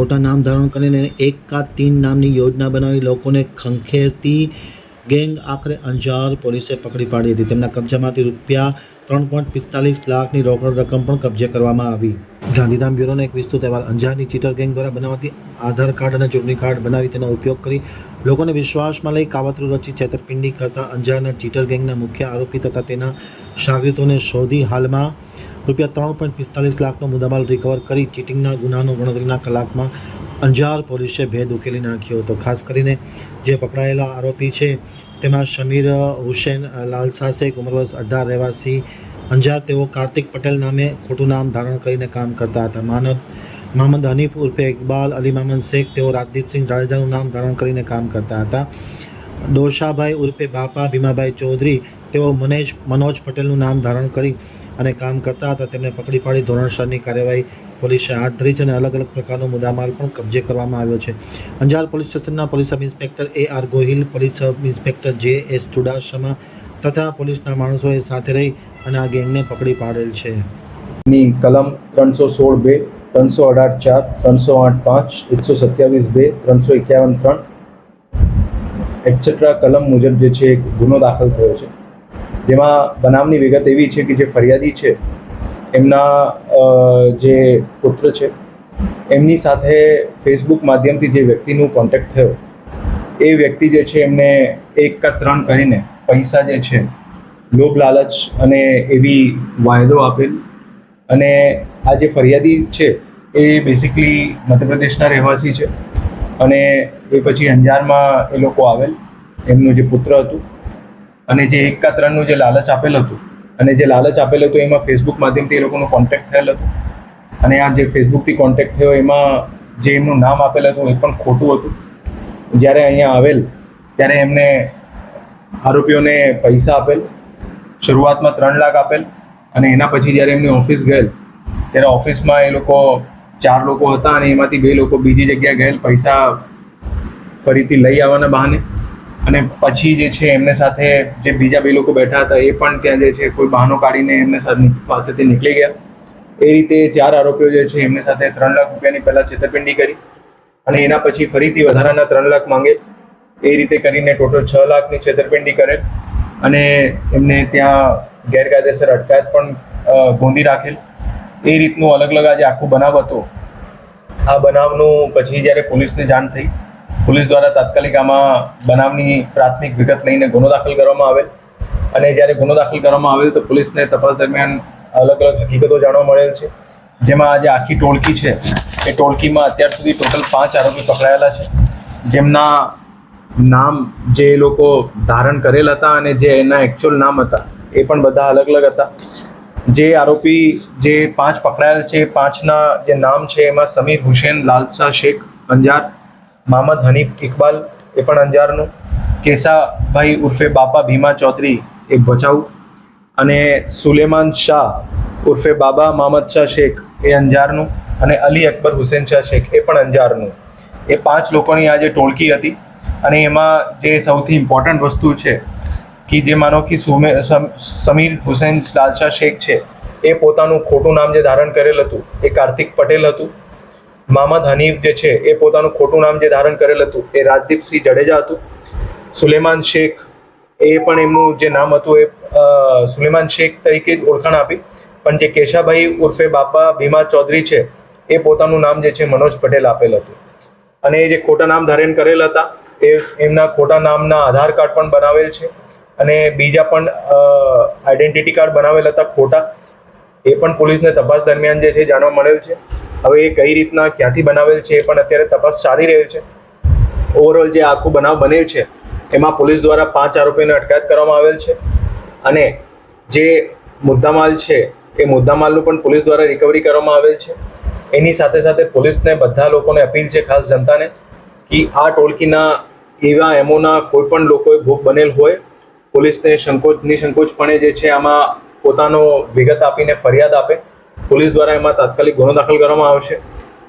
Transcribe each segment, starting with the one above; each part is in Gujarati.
ખોટા નામ ધારણ કરીને એક કા તીન નામની યોજના બનાવી લોકોને ખંખેરતી ગેંગ આખરે અંજાર પોલીસે પકડી પાડી હતી. તેમના કબજામાંથી રૂપિયા ત્રણ પોઈન્ટ પિસ્તાલીસ લાખની રોકડ રકમ પણ કબજે કરવામાં આવી. ગાંધીધામ બ્યુરોનો એક વિસ્તૃત અહેવાલ. અંજારની ચીટર ગેંગ દ્વારા બનાવતી આધાર કાર્ડ અને ચૂંટણી કાર્ડ બનાવી તેનો ઉપયોગ કરી લોકોને વિશ્વાસમાં લઈ કાવતરું રચી છેતરપિંડી કરતા અંજારના ચીટર ગેંગના મુખ્ય આરોપી તથા તેના શાગિર્દોને શોધી હાલમાં રૂપિયા ત્રણ પોઈન્ટ પિસ્તાલીસ લાખનો મુદ્દામાલ રિકવર કરી ચીટિંગના ગુનાનો ગણતરીના કલાકમાં અંજાર પોલીસે ભેદ ઉકેલી નાખ્યો હતો. ખાસ કરીને જે પકડાયેલા આરોપી છે, તેમાં શમીર હુસેન લાલસા શેખ ઉમરવર્ષ અઢાર રહેવાસી અંજાર, તેઓ કાર્તિક પટેલ નામે ખોટું નામ ધારણ કરીને કામ કરતા હતા. માનદ મોહમ્મદ હનીફ ઉર્ફે ઇકબાલ અલી મામદ શેખ, તેઓ રાજદીપસિંહ જાડેજાનું નામ ધારણ કરીને કામ કરતા હતા. ડોશાભાઈ ઉર્ફે બાપા ભીમાભાઈ ચૌધરી તેઓ મનેશ મનોજ પટેલનું નામ ધારણ કરી અને કામ કરતા હતા. તેમને પકડી પાડી ધોરણસરની કાર્યવાહી પોલીસે હાથ ધરી છે અને અલગ અલગ પ્રકારનો મુદ્દામાલ પણ કબજે કરવામાં આવ્યો છે. અંજાર પોલીસ સ્ટેશનના police sub inspector A R Gohil, police sub inspector J S Chudasama તથા પોલીસના માણસોએ સાથે રહી અને આ ગેંગને પકડી પાડેલ છે. ની કલમ ત્રણસો સોળ બે, ત્રણસો અઢાર ચાર, ત્રણસો આઠ પાંચ, એકસો સત્યાવીસ બે, ત્રણસો એકાવન ત્રણ એટસેટ્રા કલમ મુજબ જે છે એક ગુનો દાખલ થયો છે. જેમાં બનાવની વિગત એવી છે કે જે ફરિયાદી છે, એમના જે પુત્ર છે, એમની સાથે ફેસબુક માધ્યમથી જે વ્યક્તિનું કોન્ટેક્ટ થયો, એ વ્યક્તિ જે છે એમને એક કા ત્રણ કરીને પૈસા જે છે, લોભ લાલચ અને એવી વાયદો આપેલ. અને આ જે ફરિયાદી છે, એ બેસિકલી મધ્યપ્રદેશના રહેવાસી છે અને એ પછી અંજારમાં એ લોકો આવેલ, એમનું જે પુત્ર હતું. અને જે એક કા ત્રણનું જે લાલચ આપેલ હતું, અને જે લાલચ આપેલ હતું એમાં ફેસબુક માધ્યમથી એ લોકોનો કોન્ટેક્ટ થયેલ હતો. અને આ જે ફેસબુકથી કોન્ટેક્ટ થયો, એમાં જે એમનું નામ આપેલ હતું, એ પણ ખોટું હતું. જ્યારે અહીંયા આવેલ, ત્યારે એમને આરોપીઓને પૈસા આપેલ, શરૂઆતમાં ત્રણ લાખ આપેલ, અને એના પછી જ્યારે એમની ઓફિસ ગયેલ, ત્યારે ઓફિસમાં એ લોકો ચાર લોકો હતા અને એમાંથી બે લોકો બીજી જગ્યાએ ગયેલ, પૈસા ફરીથી લઈ આવવાના બહાને. અને પછી જે છે એમને સાથે જે બીજા બે લોકો બેઠા હતા, એ પણ ત્યાં જે છે કોઈ બહાનો કાઢીને એમને સાથે પાસેથી નીકળી ગયા. એ રીતે ચાર આરોપીઓ જે છે એમને સાથે ત્રણ લાખ રૂપિયાની પહેલાં છેતરપિંડી કરી અને એના પછી ફરીથી વધારાના ત્રણ લાખ માંગે. એ રીતે કરીને ટોટલ છ લાખની છેતરપિંડી કરે અને એમને ત્યાં ગેરકાયદેસર અટકાયત પણ ગોંધી રાખેલ. એ રીતનું અલગ અલગ આજે આખું બનાવ હતો. આ બનાવનું પછી જ્યારે પોલીસને જાણ થઈ પોલીસ દ્વારા તાત્કાલિક આમાં બનાવની પ્રાથમિક વિગત લઈને ગુનો દાખલ કરવામાં આવેલ. અને જ્યારે ગુનો દાખલ કરવામાં આવેલ તો પોલીસને તપાસ દરમિયાન અલગ અલગ હકીકતો જાણવા મળેલ છે. જેમાં આજે આખી ટોળકી છે. એ ટોળકીમાં અત્યાર સુધી ટોટલ પાંચ આરોપી પકડાયેલા છે. જેમના નામ જે લોકો ધારણ કરેલ હતા અને જે એના એકચ્યુઅલ નામ હતા, એ પણ બધા અલગ અલગ હતા. જે આરોપી જે પાંચ પકડાયેલ છે પાંચના જે નામ છે, એમાં સમીર હુસેન, લાલસા શેખ અંજાર મામદ હનીફ ઇકબાલ એ પણ અંજારનું. કેસાભાઈ ઉર્ફે બાપા ભીમા ચૌધરી એ ભચાઉ. અને સુલેમાન શાહ ઉર્ફે બાબા મામદ શાહ શેખ એ અંજારનું. અને અલી અકબર હુસેન શાહ શેખ એ પણ અંજારનું. એ પાંચ લોકોની આ જે ટોળકી હતી. અને એમાં જે સૌથી ઇમ્પોર્ટન્ટ વસ્તુ છે કે જે માનો કે સમ- સમીર હુસેન લાલશાહ શેખ છે, એ પોતાનું ખોટું નામ જે ધારણ કરેલ હતું એ કાર્તિક પટેલ હતું. મામદ હનીફ જે છે, એ પોતાનું ખોટું નામ જે ધારણ કરેલ હતું, એ રાજદીપસિંહ જડેજા હતું. સુલેમાન શેખ એ પણ એમનું જે નામ હતું, એ સુલેમાન શેખ તરીકે જ ઓળખાણ આપી. પણ જે કેશાભાઈ ઉર્ફે બાપા ભીમા ચૌધરી છે, એ પોતાનું નામ જે છે, મનોજ પટેલ આપેલ હતું. અને એ જે ખોટા નામ ધારણ કરેલ હતા, એ એમના ખોટા નામના આધાર કાર્ડ પણ બનાવેલ છે. અને બીજા પણ આઈડેન્ટિટી કાર્ડ બનાવેલ હતા ખોટા. એ પણ પોલીસને તપાસ દરમિયાન જે છે જાણવા મળેલ છે. હવે એ કઈ રીતના ક્યાંથી બનાવેલ છે એ પણ અત્યારે તપાસ ચાલી રહેલ છે. ઓવરઓલ જે આખું બનાવ બનેલ છે, એમાં પોલીસ દ્વારા પાંચ આરોપીઓને અટકાયત કરવામાં આવેલ છે. અને જે મુદ્દામાલ છે, એ મુદ્દામાલનું પણ પોલીસ દ્વારા રિકવરી કરવામાં આવેલ છે. એની સાથે સાથે પોલીસને બધા લોકોને અપીલ છે, ખાસ જનતાને, કે આ ટોળકીના એવા એમોના કોઈ પણ લોકોએ ભોગ બનેલ હોય, પોલીસને સંકોચ, નિસંકોચપણે જે છે આમાં પોતાનો વિગત આપીને ફરિયાદ આપે, પોલીસ દ્વારા એમાં તાત્કાલિક ગુનો દાખલ કરવામાં આવશે.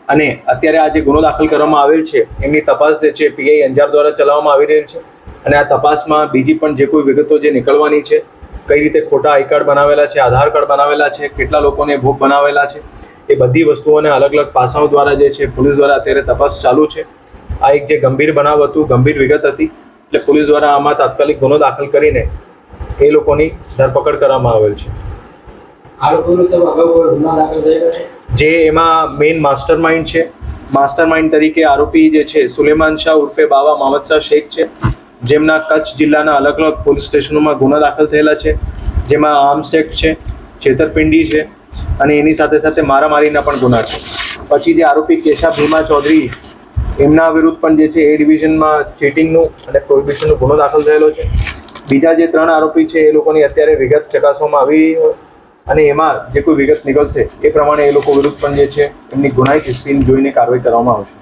અને અત્યારે આ જે ગુનો દાખલ કરવામાં આવેલ છે, એમની તપાસ જે છે, પીઆઈ અંજાર દ્વારા ચલાવવામાં આવી રહેલ છે. અને આ તપાસમાં બીજી પણ જે કોઈ વિગતો જે નીકળવાની છે, કઈ રીતે ખોટા આઈ કાર્ડ બનાવેલા છે, આધાર કાર્ડ બનાવેલા છે, કેટલા લોકોને ભોગ બનાવેલા છે, એ બધી વસ્તુઓને અલગ અલગ પાસાઓ દ્વારા જે છે, પોલીસ દ્વારા અત્યારે તપાસ ચાલુ છે. આ એક જે ગંભીર બનાવ હતું, ગંભીર વિગત હતી, એટલે પોલીસ દ્વારા આમાં તાત્કાલિક ગુનો દાખલ કરીને એ લોકોની ધરપકડ કરવામાં આવેલ છે. આ લોકોનું જે એમાં મેઇન માસ્ટર માઇન્ડ છે. માસ્ટર માઇન્ડ તરીકે આરોપી જે છે સુલેમાન શાહ ઉર્ફે બાવા મહમદ શાહ શેખ છે. જેમના કચ્છ જિલ્લાના અલગ અલગ પોલીસ સ્ટેશનોમાં ગુના દાખલ થયેલા છે. જેમાં આર્મ્સ એક્ટ છે છેતરપિંડી છે અને એની સાથે સાથે મારામારીના પણ ગુના છે. પછી જે આરોપી કેશા ભીમા ચૌધરી એમના વિરુદ્ધ પણ જે છે એ ડિવિઝનમાં ચીટિંગનું અને પ્રોહિબિશનનો ગુનો દાખલ થયેલો છે. બીજા જે ત્રણ આરોપી છે, એ લોકોની અત્યારે વિગત ચકાસવામાં આવી અને એમાં જે કોઈ વિગત નીકળશે, એ પ્રમાણે એ લોકો વિરુદ્ધ પણ જે છે, એમની ગુનાહિત સ્કીમ જોઈને કાર્યવાહી કરવામાં આવશે.